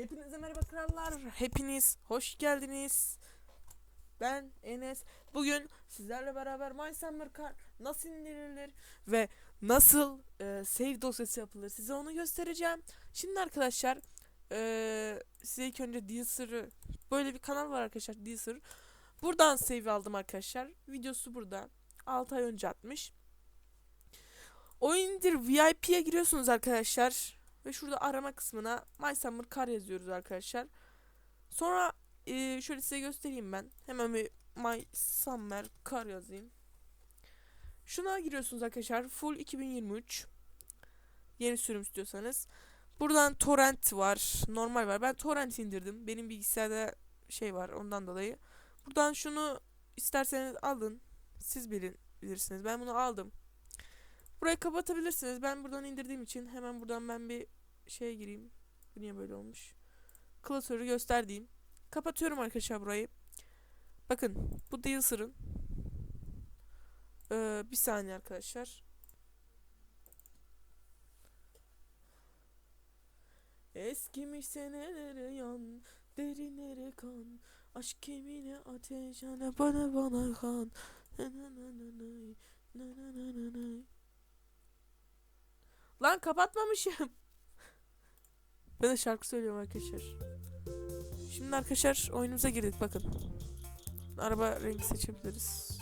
Hepinize merhaba krallar. Hepiniz hoş geldiniz. Ben Enes. Bugün sizlerle beraber My Summer Car nasıl indirilir ve nasıl e, save dosyası yapılır size onu göstereceğim. Şimdi arkadaşlar e, size ilk önce Deezer böyle bir kanal var arkadaşlar Deezer. Buradan save aldım arkadaşlar. Videosu burada. 6 ay önce atmış. Oyun indir VIP'ye giriyorsunuz arkadaşlar. Ve şurada arama kısmına My Summer Car yazıyoruz arkadaşlar. Sonra e, şöyle size göstereyim ben. Hemen bir My Summer Car yazayım. Şuna giriyorsunuz arkadaşlar. Full 2023. Yeni sürüm istiyorsanız. Buradan torrent var. Normal var. Ben torrent indirdim. Benim bilgisayarda şey var ondan dolayı. Buradan şunu isterseniz alın. Siz bilin, bilirsiniz. Ben bunu aldım. Burayı kapatabilirsiniz. Ben buradan indirdiğim için hemen buradan ben bir şeye gireyim. Bu niye böyle olmuş? Klasörü göster diyeyim. Kapatıyorum arkadaşlar burayı. Bakın bu Dealser'ın ee, bir saniye arkadaşlar. Eskimiş senelere yan derinlere kan Aşk kimine ateş ana bana bana kan Na na na na na na na na nay. Lan kapatmamışım. Ben de şarkı söylüyorum arkadaşlar. Şimdi arkadaşlar oyunumuza girdik bakın. Araba rengi seçebiliriz.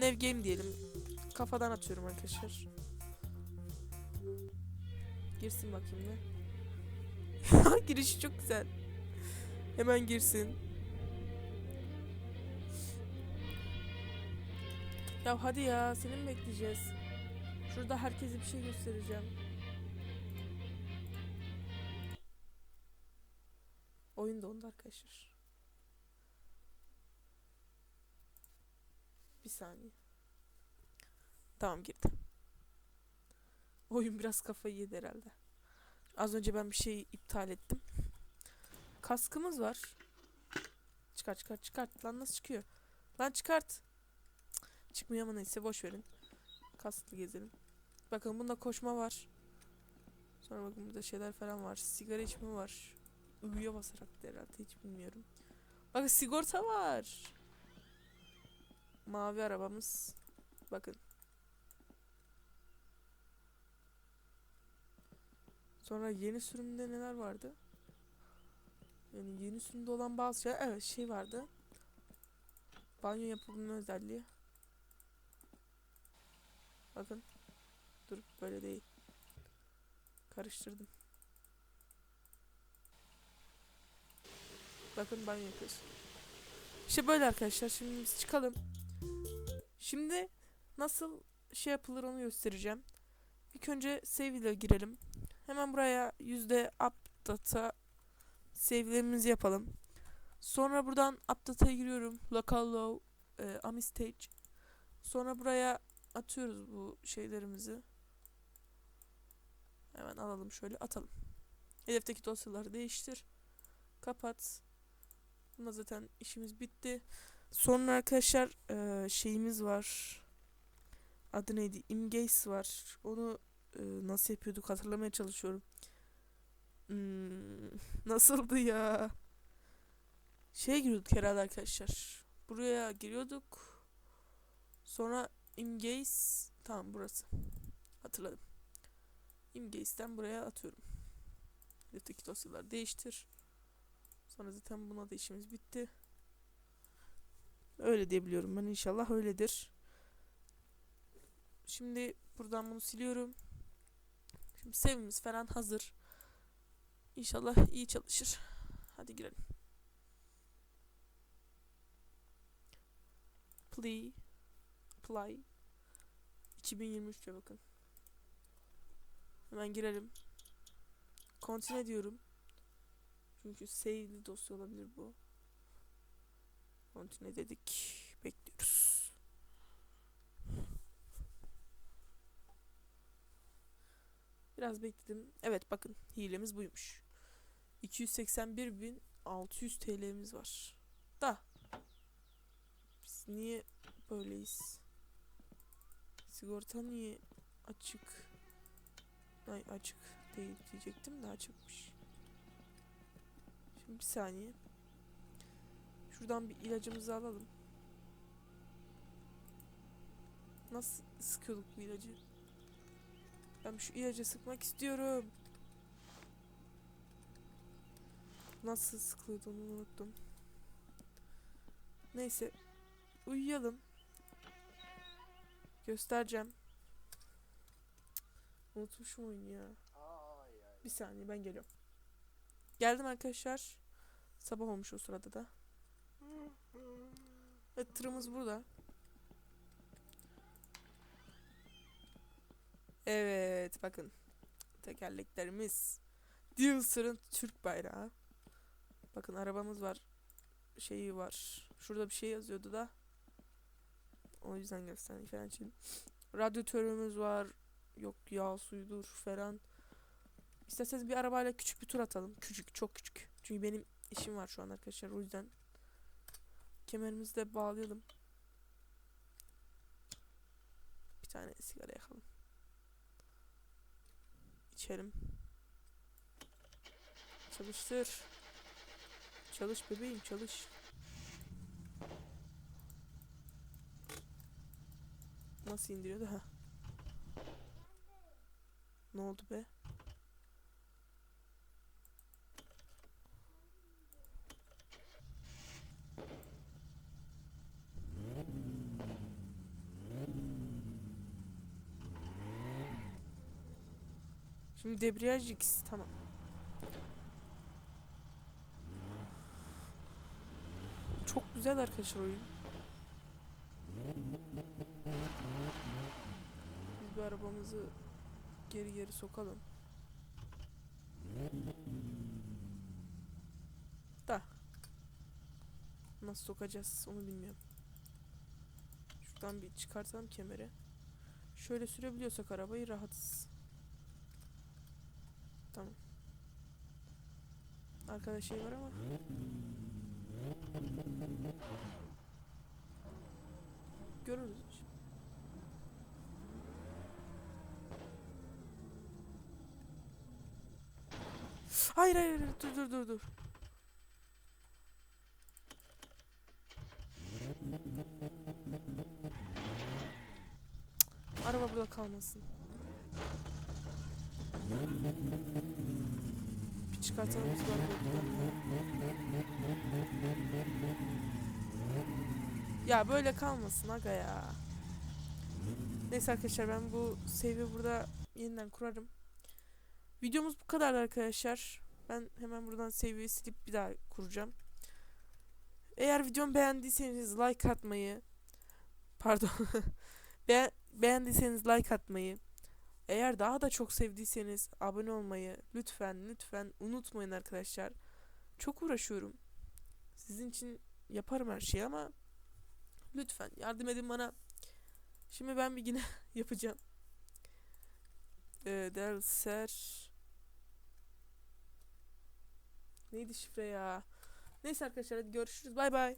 Nev game diyelim. Kafadan atıyorum arkadaşlar. Girsin bakayım ne. Girişi çok güzel. Hemen girsin. Ya hadi ya seni mi bekleyeceğiz? Şurada herkese bir şey göstereceğim. Oyun dondu arkadaşlar. Bir saniye. Tamam girdi. Oyun biraz kafayı yedi herhalde. Az önce ben bir şey iptal ettim. Kaskımız var. Çıkart çıkart çıkart. Lan nasıl çıkıyor? Lan çıkart. Çıkmıyor ama neyse boş verin. Kasklı gezelim. Bakın bunda koşma var. Sonra bakın burada şeyler falan var. Sigara içme var. Uyuya basarak herhalde hiç bilmiyorum. Bakın sigorta var. Mavi arabamız. Bakın. Sonra yeni sürümde neler vardı? Yani yeni sürümde olan bazı şey, evet şey vardı. Banyo yapabilme özelliği. Bakın. Dur böyle değil. Karıştırdım. Bakın banyo yapıyoruz. İşte böyle arkadaşlar. Şimdi biz çıkalım. Şimdi nasıl şey yapılır onu göstereceğim. İlk önce save ile girelim. Hemen buraya yüzde update'a save'lerimizi yapalım. Sonra buradan update'a giriyorum. Local e, ami stage. Sonra buraya atıyoruz bu şeylerimizi. Hemen alalım şöyle atalım. Hedefteki dosyaları değiştir. Kapat. Bunda zaten işimiz bitti. Sonra arkadaşlar eee, şeyimiz var. Adı neydi? Imgaze var. Onu eee, nasıl yapıyorduk hatırlamaya çalışıyorum. Hmm, nasıldı ya? Şeye giriyorduk herhalde arkadaşlar. Buraya giriyorduk. Sonra Imgaze tamam burası. Hatırladım. Imgaze'den buraya atıyorum. Hedefteki dosyaları değiştir. Sonra zaten buna da işimiz bitti. Öyle diyebiliyorum ben inşallah öyledir. Şimdi buradan bunu siliyorum. Şimdi sevimiz falan hazır. İnşallah iyi çalışır. Hadi girelim. Play. Play. 2023 diyor bakın. Hemen girelim. Continue diyorum. Çünkü save'li dosya olabilir bu. Continue dedik. Bekliyoruz. Biraz bekledim. Evet bakın hilemiz buymuş. 281.600 TL'miz var. Da. Biz niye böyleyiz? Sigorta niye açık? Ay açık. değil diyecektim de açıkmış. Şimdi bir saniye. Şuradan bir ilacımızı alalım. Nasıl sıkıyorduk bu ilacı? Ben şu ilacı sıkmak istiyorum. Nasıl sıkılıyordu onu unuttum. Neyse. Uyuyalım. Göstereceğim. Unutmuşum oyunu ya. Bir saniye ben geliyorum. Geldim arkadaşlar. Sabah olmuş o sırada da. Evet tırımız burada. Evet bakın. Tekerleklerimiz. Dealser'ın Türk bayrağı. Bakın arabamız var. Şeyi var. Şurada bir şey yazıyordu da. O yüzden göstereyim falan için. Radyatörümüz var. Yok yağ suyudur falan. İsterseniz bir arabayla küçük bir tur atalım. Küçük, çok küçük. Çünkü benim işim var şu an arkadaşlar. O yüzden kemerimizi de bağlayalım. Bir tane sigara yakalım. İçelim. Çalıştır. Çalış bebeğim çalış. Nasıl indiriyordu ha? Ne oldu be? Şimdi debriyaj ikisi tamam. Çok güzel arkadaşlar oyun. Biz bir arabamızı geri geri sokalım. Da. Nasıl sokacağız onu bilmiyorum. Şuradan bir çıkartalım kemeri. Şöyle sürebiliyorsak arabayı rahatız. Tamam. Arkada şey var ama. Görürüz. Hayır hayır dur dur dur dur. Cık, Araba burada kalmasın. Bir çıkartalım Ya böyle kalmasın aga ya. Neyse arkadaşlar ben bu save'i burada yeniden kurarım. Videomuz bu kadar arkadaşlar. Ben hemen buradan save'i silip bir daha kuracağım. Eğer videomu beğendiyseniz like atmayı pardon Be- beğendiyseniz like atmayı eğer daha da çok sevdiyseniz abone olmayı lütfen lütfen unutmayın arkadaşlar. Çok uğraşıyorum. Sizin için yaparım her şeyi ama lütfen yardım edin bana. Şimdi ben bir yine yapacağım. Ee, Delser Neydi şifre ya? Neyse arkadaşlar hadi görüşürüz. Bay bay.